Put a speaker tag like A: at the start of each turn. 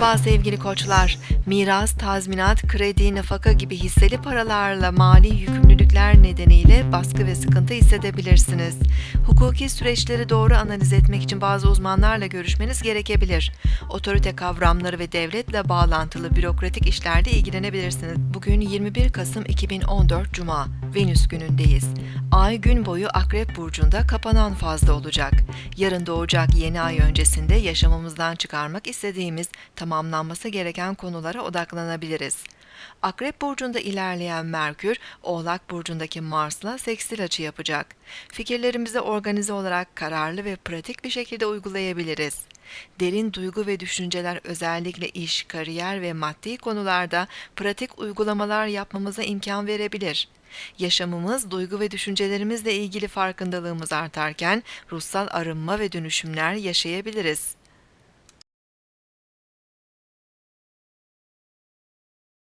A: Merhaba sevgili koçlar. Miras, tazminat, kredi, nafaka gibi hisseli paralarla mali yükümlülükler nedeniyle baskı ve sıkıntı hissedebilirsiniz. Hukuki süreçleri doğru analiz etmek için bazı uzmanlarla görüşmeniz gerekebilir. Otorite kavramları ve devletle bağlantılı bürokratik işlerle ilgilenebilirsiniz. Bugün 21 Kasım 2014 Cuma. Venüs günündeyiz. Ay gün boyu Akrep Burcu'nda kapanan fazla olacak. Yarın doğacak yeni ay öncesinde yaşamımızdan çıkarmak istediğimiz, tamamlanması gereken konulara odaklanabiliriz. Akrep Burcu'nda ilerleyen Merkür, Oğlak Burcu'ndaki Mars'la sekstil açı yapacak. Fikirlerimizi organize olarak kararlı ve pratik bir şekilde uygulayabiliriz. Derin duygu ve düşünceler özellikle iş, kariyer ve maddi konularda pratik uygulamalar yapmamıza imkan verebilir. Yaşamımız, duygu ve düşüncelerimizle ilgili farkındalığımız artarken ruhsal arınma ve dönüşümler yaşayabiliriz.